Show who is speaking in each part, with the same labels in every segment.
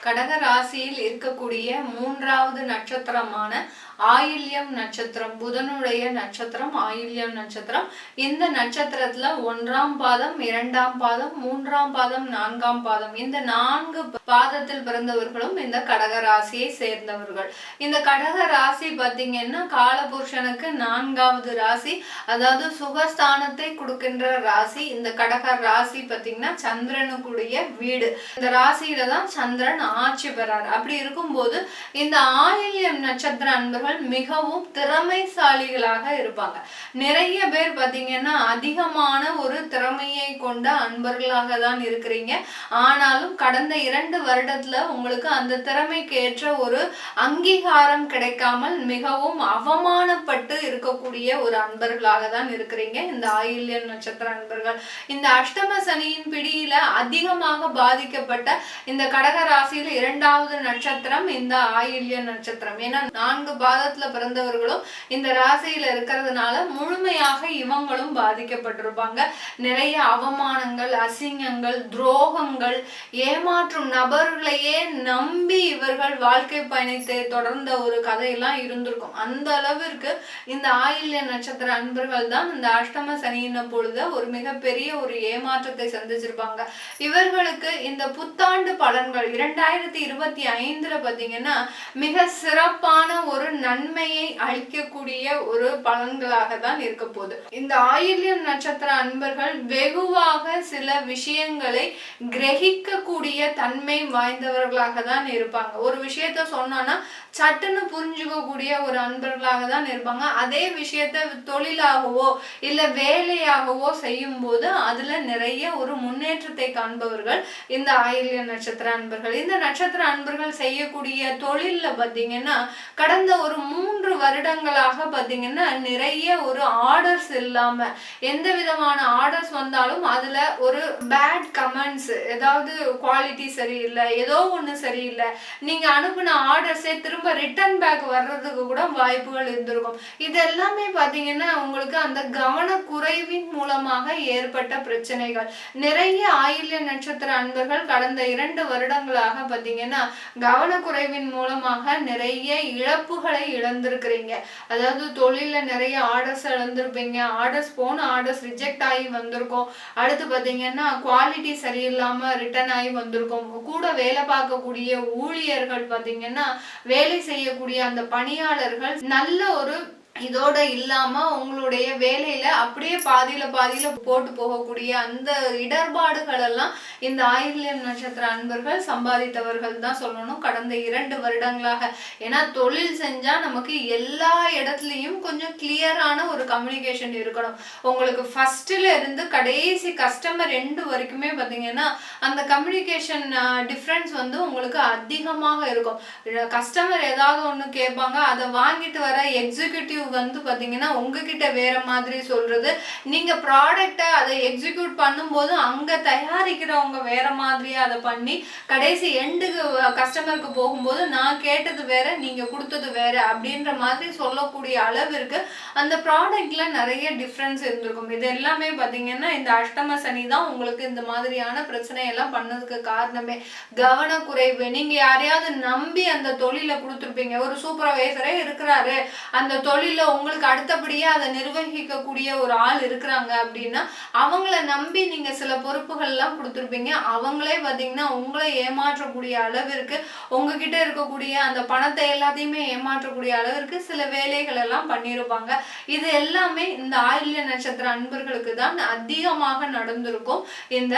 Speaker 1: கடக ராசியில் இருக்கக்கூடிய மூன்றாவது நட்சத்திரமான ஆயில்யம் நட்சத்திரம் புதனுடைய நட்சத்திரம் ஆயில்யம் நட்சத்திரம். இந்த நட்சத்திரத்துல ஒன்றாம் பாதம் இரண்டாம் பாதம் மூன்றாம் பாதம் நான்காம் பாதம். இந்த நான்கு பாதத்தில் பிறந்தவர்களும் இந்த கடக ராசியை சேர்ந்தவர்கள். இந்த கடக ராசி பார்த்தீங்கன்னா காலபுருஷனுக்கு நான்காவது ராசி அதாவது சுகஸ்தானத்தை கொடுக்கின்ற ராசி. இந்த கடக ராசி பார்த்தீங்கன்னா சந்திரனுக்குடைய வீடு. இந்த ராசியில தான் சந்திரன் ஆட்சி பெறார். அப்படி இருக்கும்போது இந்த ஆயில்யம் நட்சத்திர அன்பர்கள் இல்லாமல் மிகவும் திறமைசாலிகளாக இருப்பாங்க. நிறைய பேர் பார்த்தீங்கன்னா அதிகமான ஒரு திறமையை கொண்ட அன்பர்களாக தான் இருக்கிறீங்க. ஆனாலும் கடந்த இரண்டு வருடத்துல உங்களுக்கு அந்த திறமைக்கு ஏற்ற ஒரு அங்கீகாரம் கிடைக்காமல் மிகவும் அவமானப்பட்டு இருக்கக்கூடிய ஒரு அன்பர்களாக தான் இருக்கிறீங்க. இந்த ஆயில்யம் நட்சத்திர அன்பர்கள். இந்த அஷ்டம சனியின் பிடியில அதிகமாக பாதிக்கப்பட்ட இந்த கடக ராசியில இரண்டாவது நட்சத்திரம் இந்த ஆயில்ய நட்சத்திரம். ஏன்னா நான்கு பாதத்துல பிறந்தவர்களும் இந்த ராசியில இருக்கிறதுனால முழுமையாக இவங்களும் பாதிக்கப்பட்டிருப்பாங்க. நிறைய அவமானங்கள் அசிங்கங்கள் துரோகங்கள் ஏமாற்றும் நபர்களையே நம்பி இவர்கள் வாழ்க்கை பயணத்தை தொடர்ந்த ஒரு கதையெல்லாம் இருந்திருக்கும். அந்த அளவிற்கு இந்த ஆயில்ய நட்சத்திர அன்பர்கள் தான் இந்த அஷ்டம சனியின பொழுது ஒரு மிகப்பெரிய ஒரு ஏமாற்றத்தை சந்திச்சிருப்பாங்க. இவர்களுக்கு இந்த புத்தாண்டு பலன்கள் இரண்டாயிரத்தி இருபத்தி ஐந்துல பாத்தீங்கன்னா மிக சிறப்பான ஒரு நன்மையை அளிக்கக்கூடிய ஒரு பலன்களாக தான் இருக்க போகுது. இந்த ஆயில்யம் நட்சத்திர அன்பர்கள் வெகுவாக சில விஷயங்களை கிரகிக்கக்கூடிய தன்மை வாய்ந்தவர்களாக தான் இருப்பாங்க. ஒரு விஷயத்த சொன்னோன்னா சட்டுன்னு புரிஞ்சுக்கக்கூடிய ஒரு அன்பர்களாக தான் இருப்பாங்க. அதே விஷயத்த தொழிலாகவோ இல்லை வேலையாகவோ செய்யும் போது அதுல நிறைய ஒரு முன்னேற்றத்தை காண்பவர்கள் இந்த ஆயில்ய நட்சத்திர அன்பர்கள். இந்த நட்சத்திர அன்பர்கள் செய்யக்கூடிய தொழிலில் பார்த்தீங்கன்னா கடந்த ஒரு மூன்று வருடங்களாக பார்த்தீங்கன்னா நிறைய ஒரு ஆர்டர்ஸ் இல்லாம எந்த விதமான ஆர்டர்ஸ் வந்தாலும் அதுல ஒரு பேட் கமெண்ட்ஸ் ஏதாவது குவாலிட்டி சரியில்லை ஏதோ ஒன்று சரியில்லை நீங்க அனுப்பின ஆர்டர்ஸே திரும்ப ரிட்டர்ன் பேக் வர்றதுக்கு கூட வாய்ப்புகள் இருந்திருக்கும். இது எல்லாமே பார்த்தீங்கன்னா உங்களுக்கு அந்த கவனக்குறைவின் மூலமாக ஏற்பட்ட பிரச்சனைகள். நிறைய ஆயில்ய நட்சத்திர அன்பர்கள் கடந்த இரண்டு வருடங்களாக பார்த்தீங்கன்னா கவனக்குறைவின் மூலமாக நிறைய இழப்புகளை இழந்திருக்கிறீங்க. அதாவது தொழில நிறைய ஆர்டர்ஸ் இழந்திருப்பீங்க. ஆர்டர்ஸ் போன ஆர்டர்ஸ் ரிஜெக்ட் ஆகி வந்திருக்கும். அடுத்து பார்த்தீங்கன்னா குவாலிட்டி சரியில்லாம ரிட்டர்ன் ஆகி வந்திருக்கும். கூட வேலை பார்க்கக்கூடிய ஊழியர்கள் பார்த்தீங்கன்னா வேலை செய்யக்கூடிய அந்த பணியாளர்கள் நல்ல ஒரு இதோட இல்லாம உங்களுடைய வேலையில அப்படியே பாதியில பாதியில போட்டு போகக்கூடிய அந்த இடர்பாடுகள் எல்லாம் இந்த ஆயில்யம் நட்சத்திர அன்பர்கள் சம்பாதித்தவர்கள் தான் சொல்லணும். கடந்த இரண்டு வருடங்களாக. ஏன்னா தொழில் செஞ்சா நமக்கு எல்லா இடத்துலயும் கொஞ்சம் கிளியரான ஒரு கம்யூனிகேஷன் இருக்கணும். உங்களுக்கு ஃபர்ஸ்ட்ல இருந்து கடைசி கஸ்டமர் ரெண்டு வரைக்குமே பாத்தீங்கன்னா அந்த கம்யூனிகேஷன் டிஃப்ரென்ஸ் வந்து உங்களுக்கு அதிகமாக இருக்கும். கஸ்டமர் ஏதாவது ஒன்று கேட்பாங்க அதை வாங்கிட்டு வர எக்ஸிக்யூட்டிவ் வந்து பார்த்தீங்கன்னா உங்ககிட்ட வேற மாதிரி சொல்றது. நீங்க ப்ராடக்டை அதை எக்ஸிக்யூட் பண்ணும்போது அங்க தயாரிக்கிறவங்க வேற மாதிரியா அதை பண்ணி கடைசி எண்டுக்கு கஸ்டமருக்கு போகும்போது நான் கேட்டது வேற நீங்க கொடுத்தது வேற அப்படின்ற மாதிரி சொல்லக்கூடிய அளவிற்கு அந்த ப்ராடக்ட்ல நிறைய டிஃப்ரென்ஸ் இருந்திருக்கும். இது எல்லாமே பார்த்தீங்கன்னா இந்த அஷ்டம சனி தான் உங்களுக்கு இந்த மாதிரியான பிரச்சனை எல்லாம் பண்ணதுக்கு காரணமே. கவனக்குறைவு. நீங்க யாரையாவது நம்பி அந்த தொழிலை கொடுத்துருப்பீங்க. ஒரு சூப்பர்வைசரே இருக்கிறாரு. அந்த தொழில் உங்களுக்கு அடுத்தபடியே அதை நிர்வகிக்கக்கூடிய ஒரு ஆள் இருக்கிறாங்க அப்படின்னா அவங்கள நம்பி நீங்க சில பொறுப்புகள் எல்லாம் கொடுத்துருப்பீங்க. அவங்களே பார்த்தீங்கன்னா உங்களை ஏமாற்றக்கூடிய அளவிற்கு உங்ககிட்ட இருக்கக்கூடிய அந்த பணத்தை எல்லாத்தையுமே ஏமாற்றக்கூடிய அளவிற்கு சில வேலைகள் எல்லாம் பண்ணியிருப்பாங்க. இது எல்லாமே இந்த ஆயுள்ய நட்சத்திர அன்பர்களுக்கு தான் அதிகமாக நடந்திருக்கும். இந்த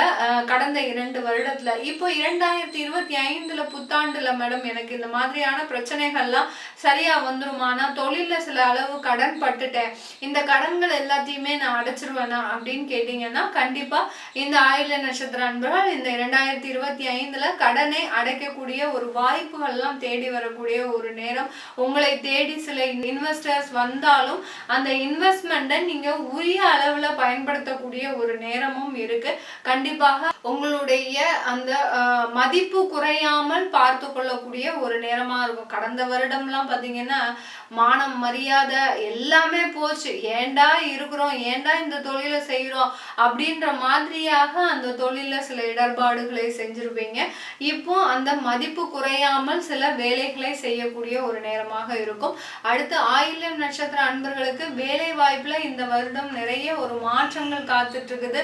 Speaker 1: கடந்த இரண்டு வருடத்துல. இப்போ இரண்டாயிரத்தி இருபத்தி ஐந்துல புத்தாண்டுல மேடம் எனக்கு இந்த மாதிரியான பிரச்சனைகள்லாம் சரியா வந்துருமானா தொழில சில அளவு கடன் பட்டுட்டேன். இந்த கடன்கள் எல்லாத்தையுமே நான் அடைச்சிருவேனா அப்படின்னு கேட்டீங்கன்னா கண்டிப்பா இந்த ஆயுள நட்சத்திர அன்பர்கள் இந்த இரண்டாயிரத்தி இருபத்தி ஐந்துல கடனை அடைக்கக்கூடிய ஒரு வாய்ப்புகள்லாம் தேடி வரக்கூடிய ஒரு நேரம். உங்களை தேடி சில இன்வெஸ்டர்ஸ் வந்தாலும் அந்த இன்வெஸ்ட்மெண்ட்டை நீங்க உரிய அளவுல பயன்படுத்தக்கூடிய ஒரு நேரமும் இருக்கு. கண்டிப்பாக உங்களுடைய அந்த அஹ், மதிப்பு குறையாமல் பார்த்து கொள்ளக்கூடிய ஒரு நேரமா இருக்கும். கடந்த வருடம்லாம் பாத்தீங்கன்னா மானம் மரியாதை எல்லாமே போச்சு. ஏன்டா இருக்கிறோம்? ஏன்டா இந்த தொழிலை செய்கிறோம்? அப்படின்ற மாதிரியாக அந்த தொழிலில் சில இடர்பாடுகளை செஞ்சிருப்பீங்க. இப்போ அந்த மதிப்பு குறையாமல் சில வேலைகளை செய்யக்கூடிய ஒரு நேரமாக இருக்கும். அடுத்து ஆயில்யம் நட்சத்திர அன்பர்களுக்கு வேலை வாய்ப்பில் இந்த வருடம் நிறைய ஒரு மாற்றங்கள் காத்துட்டு இருக்குது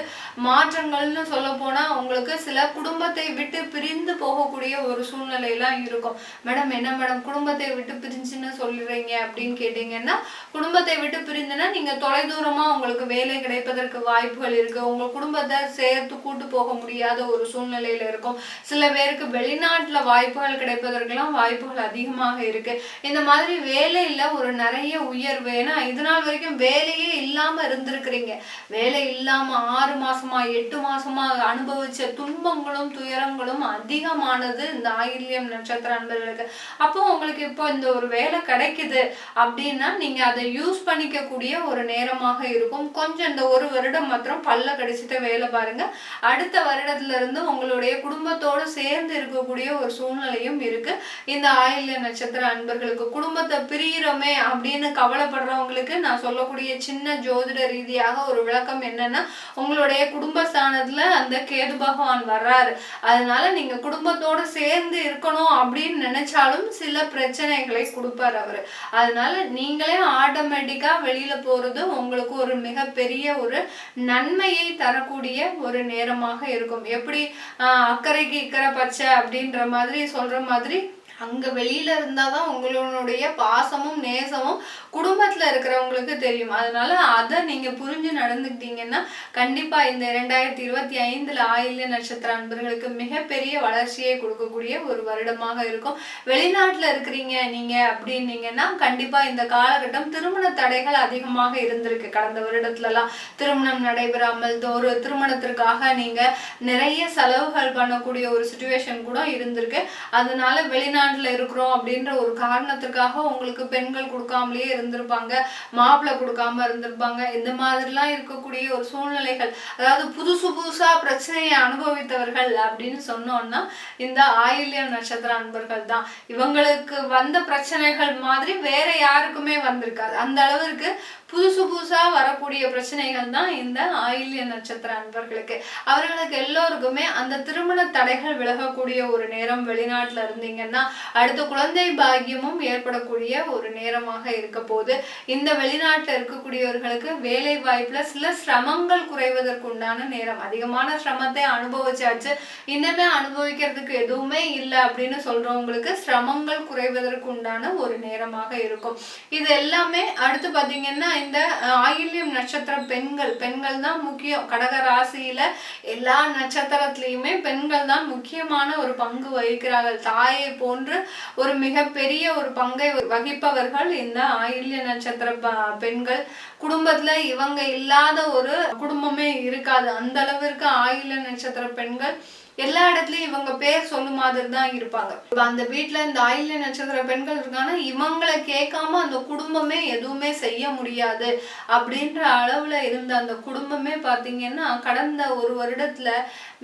Speaker 1: மாற்றங்கள்னு சொல்ல போனால் உங்களுக்கு சில குடும்பத்தை விட்டு பிரிந்து போகக்கூடிய ஒரு சூழ்நிலையெல்லாம் இருக்கும். மேடம் என்ன மேடம் குடும்பத்தை விட்டு பிரிஞ்சுன்னு சொல்லுறீங்க அப்படின்னு கேட்டீங்கன்னா குடும்பத்தை விட்டு பிரிந்தனா நீங்க தொலைதூரமா உங்களுக்கு வேலை கிடைப்பதற்கு வாய்ப்புகள் இருக்கு. உங்க குடும்பத்தை சேர்த்து கூட்டு போக முடியாத ஒரு சூழ்நிலையில இருக்கும். சில பேருக்கு வெளிநாட்டுல வாய்ப்புகள் கிடைப்பதற்கெல்லாம் வாய்ப்புகள் அதிகமாக இருக்கு. இந்த மாதிரி வேலையில ஒரு நிறைய உயர்வு. ஏன்னா இது நாள் வரைக்கும் வேலையே இல்லாம இருந்திருக்கிறீங்க. வேலை இல்லாம ஆறு மாசமா எட்டு மாசமா அனுபவிச்ச துன்பங்களும் துயரங்களும் அதிகமானது இந்த ஆயில்யம் நட்சத்திர அன்பர்களுக்கு. அப்போ உங்களுக்கு இப்போ இந்த ஒரு வேலை கிடைக்குது. அப்படின்னா நீங்க அதை யூஸ் பண்ணிக்கக்கூடிய ஒரு நேரமாக இருக்கும். கொஞ்சம் இந்த ஒரு வருடம் மாத்திரம் பல்ல கடிச்சிட்டு வேலை பாருங்க. அடுத்த வருடத்துல இருந்து உங்களுடைய குடும்பத்தோட சேர்ந்து இருக்கக்கூடிய ஒரு சூழ்நிலையும் இருக்கு. இந்த ஆயில்ய நட்சத்திர அன்பர்களுக்கு குடும்பத்தை பிரியிறோமே அப்படின்னு கவலைப்படுறவங்களுக்கு நான் சொல்லக்கூடிய சின்ன ஜோதிட ரீதியாக ஒரு விளக்கம் என்னன்னா உங்களுடைய குடும்பஸ்தானத்துல அந்த கேது பகவான் வர்றாரு. அதனால நீங்க குடும்பத்தோட சேர்ந்து இருக்கணும் அப்படின்னு நினைச்சாலும் சில பிரச்சனைகளை கொடுப்பாரு அவரு. அதனால நீங்களே ஆட்டோமேட்டிக்காக வெளியில் போகிறது உங்களுக்கு ஒரு மிகப்பெரிய ஒரு நன்மையை தரக்கூடிய ஒரு நேரமாக இருக்கும். எப்படி அக்கறைக்கு இக்கரை பச்சை அப்படின்ற மாதிரி சொல்கிற மாதிரி அங்க வெளியில இருந்தாதான் உங்களுடைய பாசமும் நேசமும் குடும்பத்துல இருக்கிறவங்களுக்கு தெரியும். அதனால அதை நீங்க புரிஞ்சு நடந்துக்கிட்டீங்கன்னா கண்டிப்பா இந்த இரண்டாயிரத்தி இருபத்தி ஐந்துல ஆயில்ய நட்சத்திர அன்பர்களுக்கு மிகப்பெரிய வளர்ச்சியை கொடுக்கக்கூடிய ஒரு வருடமாக இருக்கும். வெளிநாட்டுல இருக்கிறீங்க நீங்க அப்படின்னீங்கன்னா கண்டிப்பா இந்த காலகட்டம் திருமண தடைகள் அதிகமாக இருந்திருக்கு. கடந்த வருடத்துலலாம் திருமணம் நடைபெறாமல் ஒரு திருமணத்திற்காக நீங்க நிறைய செலவுகள் பண்ணக்கூடிய ஒரு சுச்சுவேஷன் கூட இருந்திருக்கு. அதனால வெளிநாட்டில் இருக்கிறோம் அப்படின்ற ஒரு காரணத்துக்காக உங்களுக்கு பெண்கள் கொடுக்காமலேயே இருந்திருப்பாங்க மாப்பிள்ளை கொடுக்காம இருந்திருப்பாங்க. இந்த மாதிரிலாம் இருக்கக்கூடிய ஒரு சூழ்நிலைகள். அதாவது புதுசு புதுசா பிரச்சனையை அனுபவித்தவர்கள் அப்படின்னு சொன்னோம்னா இந்த ஆயில்ய நட்சத்திர அன்பர்கள் தான். இவங்களுக்கு வந்த பிரச்சனைகள் மாதிரி வேற யாருக்குமே வந்திருக்காது. அந்த அளவிற்கு புதுசு புதுசாக வரக்கூடிய பிரச்சனைகள் தான் இந்த ஆயில்ய நட்சத்திர அன்பர்களுக்கு. அவர்களுக்கு எல்லோருக்குமே அந்த திருமண தடைகள் விலகக்கூடிய ஒரு நேரம் வெளிநாட்டில் இருந்தீங்கன்னா அடுத்த குழந்தை பாக்கியமும் ஏற்படக்கூடிய ஒரு நேரமாக இருக்க போது இந்த வெளிநாட்டில் இருக்கக்கூடியவர்களுக்கு வேலை வாய்ப்பில் சில சிரமங்கள் குறைவதற்கு உண்டான நேரம். அதிகமான சிரமத்தை அனுபவிச்சாச்சு. இன்னமே அனுபவிக்கிறதுக்கு எதுவுமே இல்லை அப்படின்னு சொல்றவங்களுக்கு சிரமங்கள் குறைவதற்கு உண்டான ஒரு நேரமாக இருக்கும். இது எல்லாமே அடுத்து பார்த்தீங்கன்னா இந்த ஆயில்யம் நட்சத்திர பெண்கள். பெண்கள் தான் முக்கியம் கடக ராசியில எல்லா நட்சத்திரத்திலையுமே பெண்கள் தான் முக்கியமான ஒரு பங்கு வகிக்கிறார்கள். தாயை போன்று ஒரு மிகப்பெரிய ஒரு பங்கை வகிப்பவர்கள் இந்த ஆயில்ய நட்சத்திர பெண்கள். குடும்பத்துல இவங்க இல்லாத ஒரு குடும்பமே இருக்காது. அந்த அளவிற்கு ஆயில்ய நட்சத்திர பெண்கள் எல்லா இடத்துலயும் இவங்க பேர் சொல்லும் மாதிரி தான் இருப்பாங்க. இப்போ அந்த வீட்டுல இந்த ஆயில நட்சத்திர பெண்கள் இருக்காங்கன்னா இவங்களை கேட்காம அந்த குடும்பமே எதுவுமே செய்ய முடியாது. அப்படின்ற அளவுல இருந்த அந்த குடும்பமே பாத்தீங்கன்னா கடந்த ஒரு வருடத்துல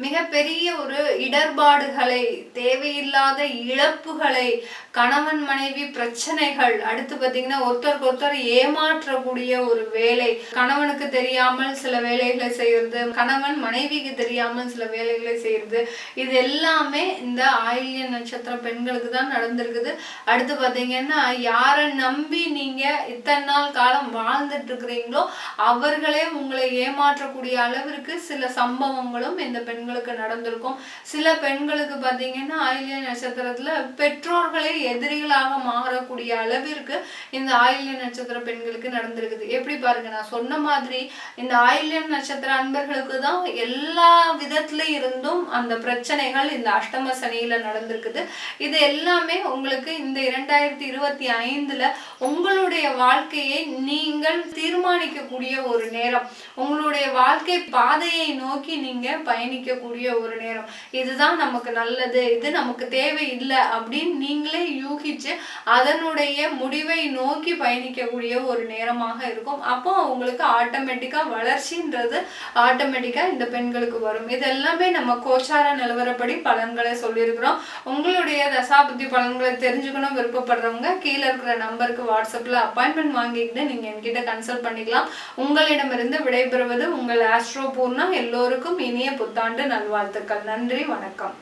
Speaker 1: மிகப்பெரிய ஒரு இடர்பாடுகளை தேவையில்லாத இழப்புகளை கணவன் மனைவி பிரச்சனைகள் அடுத்து பார்த்தீங்கன்னா ஒருத்தருக்கு ஒருத்தர் ஏமாற்றக்கூடிய ஒரு வேலை கணவனுக்கு தெரியாமல் சில வேலைகளை செய்யறது கணவன் மனைவிக்கு தெரியாமல் சில வேலைகளை செய்யறது இது எல்லாமே இந்த ஆயில்ய நட்சத்திர பெண்களுக்கு தான் நடந்திருக்குது. அடுத்து பார்த்தீங்கன்னா யாரை நம்பி நீங்க இத்தனை நாள் காலம் வாழ்ந்துட்டு இருக்கிறீங்களோ அவர்களே உங்களை ஏமாற்றக்கூடிய அளவிற்கு சில சம்பவங்களும் இந்த பெண்களுக்கு நடந்திருக்கும். சில பெண்களுக்கு பார்த்தீங்கன்னா ஆயில்ய நட்சத்திரத்துல பெற்றோர்களே எதிரிகளாக மாறக்கூடிய அளவிற்கு இந்த ஆயில்ய நட்சத்திர பெண்களுக்கு நடந்திருக்குது. எப்படி பாருங்க நான் சொன்ன மாதிரி இந்த ஆயில்ய நட்சத்திர அன்பர்களுக்கு தான் எல்லா விதத்துல இருந்தும் அந்த அந்த பிரச்சனைகள் இந்த அஷ்டம சனியில நடந்திருக்குது. இது எல்லாமே உங்களுக்கு இந்த இரண்டாயிரத்தி இருபத்தி ஐந்துல உங்களுடைய வாழ்க்கையை நீங்கள் தீர்மானிக்கக்கூடிய ஒரு நேரம். உங்களுடைய வாழ்க்கை பாதையை நோக்கி நீங்க பயணிக்கக்கூடிய ஒரு நேரம். இதுதான் நமக்கு நல்லது இது நமக்கு தேவையில்லை அப்படின்னு நீங்களே யூகிச்சு அதனுடைய முடிவை நோக்கி பயணிக்கக்கூடிய ஒரு நேரமாக இருக்கும். அப்போ உங்களுக்கு ஆட்டோமேட்டிக்கா வளர்ச்சின்றது ஆட்டோமேட்டிக்கா இந்த பெண்களுக்கு வரும். இது எல்லாமே நம்ம கோச்சார நிலவரப்படி பலன்களை சொல்லியிருக்கிறோம். உங்களுடைய தசாபுத்தி பலன்களை தெரிஞ்சுக்கணும் விருப்பப்படுறவங்க கீழே இருக்கிற நம்பருக்கு வாட்ஸ்அப்பில் அப்பாயின்மெண்ட் வாங்கிக்கிட்டு நீங்கள் என்கிட்ட கன்சல்ட் பண்ணிக்கலாம். உங்களிடமிருந்து விடைபெறுவது உங்கள் ஆஸ்ட்ரோ பூர்ணா எல்லோருக்கும் இனிய புத்தாண்டு நல்வாழ்த்துக்கள். நன்றி வணக்கம்.